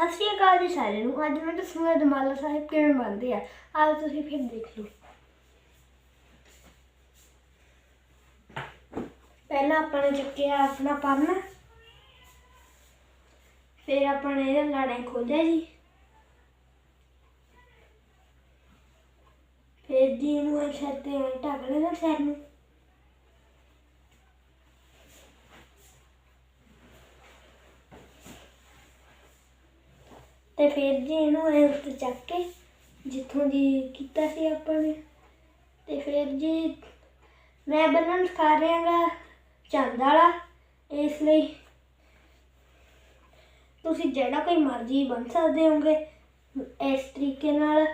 ਸਤਿ ਸ਼੍ਰੀ ਅਕਾਲ ਜੀ ਸਾਰਿਆਂ ਨੂੰ। ਅੱਜ ਮੈਂ ਦੱਸੂਗਾ ਦਮਾਲਾ ਸਾਹਿਬ ਕਿਵੇਂ ਬਣਦੇ ਆ। ਆਓ ਤੁਸੀਂ ਫਿਰ ਦੇਖ ਲਓ। ਪਹਿਲਾਂ ਆਪਾਂ ਨੇ ਚੱਕਿਆ ਆਪਣਾ ਪੰਨ ਫਿਰ ਆਪਾਂ ਨੇ ਇਹਦਾ ਲਾੜਾ ਖੋਲਿਆ ਜੀ। ਫਿਰ ਜੀ ਨੂੰ ਇਹ ਸਿਰ ਢੱਕ ਲੈਣਾ ਸਿਰ ਨੂੰ। ਤੇ ਫਿਰ ਜੀ ਇਹਨੂੰ ਐਂ ਉੱਤੇ ਚੱਕ ਕੇ ਜਿੱਥੋਂ ਦੀ ਕੀਤਾ ਸੀ ਆਪਾਂ ਨੇ। ਤੇ ਫਿਰ ਜੀ ਮੈਂ ਬੰਨਣ ਸਿਖਾ ਰਿਹਾਗਾ ਚੰਦ ਵਾਲਾ, ਇਸ ਲਈ। ਤੁਸੀਂ ਜਿਹੜਾ ਕੋਈ ਮਰਜ਼ੀ ਬਣ ਸਕਦੇ ਹੋਗੇ ਇਸ ਤਰੀਕੇ ਨਾਲ।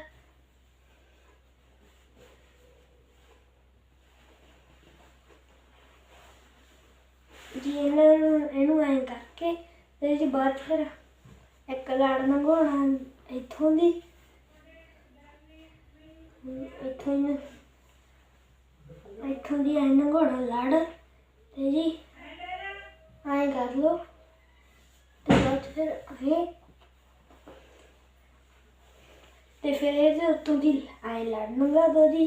ਜੀ ਇਹਨਾਂ ਨੂੰ ਇਹਨੂੰ ਐਂ ਕਰਕੇ ਤੇ ਜੀ ਬਾਅਦ ਫਿਰ ਇੱਕ ਲੜ ਲੰਘਾਉਣਾ ਇੱਥੋਂ ਦੀ। ਇੱਥੋਂ ਹੀ ਇੱਥੋਂ ਦੀ ਐਂ ਲੰਘਾਉਣਾ ਲੜ। ਤੇ ਜੀ ਐਂ ਕਰ ਲਓ। ਤੇ ਬਾਅਦ ਫਿਰ ਇਹ ਤੇ ਫਿਰ ਇਹਦੇ ਉੱਤੋਂ ਦੀ ਐਂ ਲੜ ਲੰਘਾ ਦੋ ਜੀ।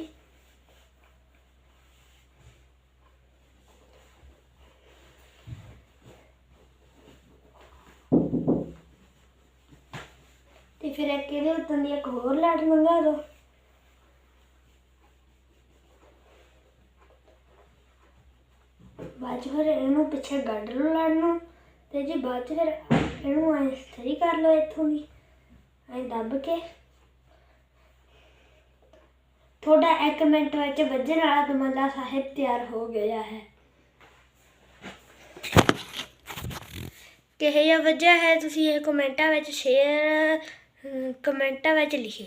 ਫਿਰ ਇੱਕ ਇਹਦੇ ਉੱਤੋਂ ਦੀ ਇੱਕ ਹੋਰ ਲੜ ਲੰਘਾ ਦੋ। ਬਾਅਦ 'ਚ ਫਿਰ ਇਹਨੂੰ ਪਿੱਛੇ ਗੱਡ ਲਓ ਲੜ ਨੂੰ, ਤੇ ਜੀ ਬਾਅਦ 'ਚ ਫਿਰ ਇਹਨੂੰ ਐਂ ਸਹੀ ਕਰ ਲਓ ਇੱਥੋਂ ਦੀ, ਐਂ ਦੱਬ ਕੇ। ਤੁਹਾਡਾ 1 ਮਿੰਟ ਵਿੱਚ ਵੱਜਣ ਵਾਲਾ ਦਮਲਾ ਸਾਹਿਬ ਤਿਆਰ ਹੋ ਗਿਆ ਹੈ। ਕਿਹੋ ਜਿਹਾ ਵਜ੍ਹਾ ਹੈ, ਤੁਸੀਂ ਇਹ ਕਮੈਂਟਾਂ ਵਿੱਚ ਸ਼ੇਅਰ ਕਮੈਂਟਾਂ ਵਿੱਚ ਲਿਖੇ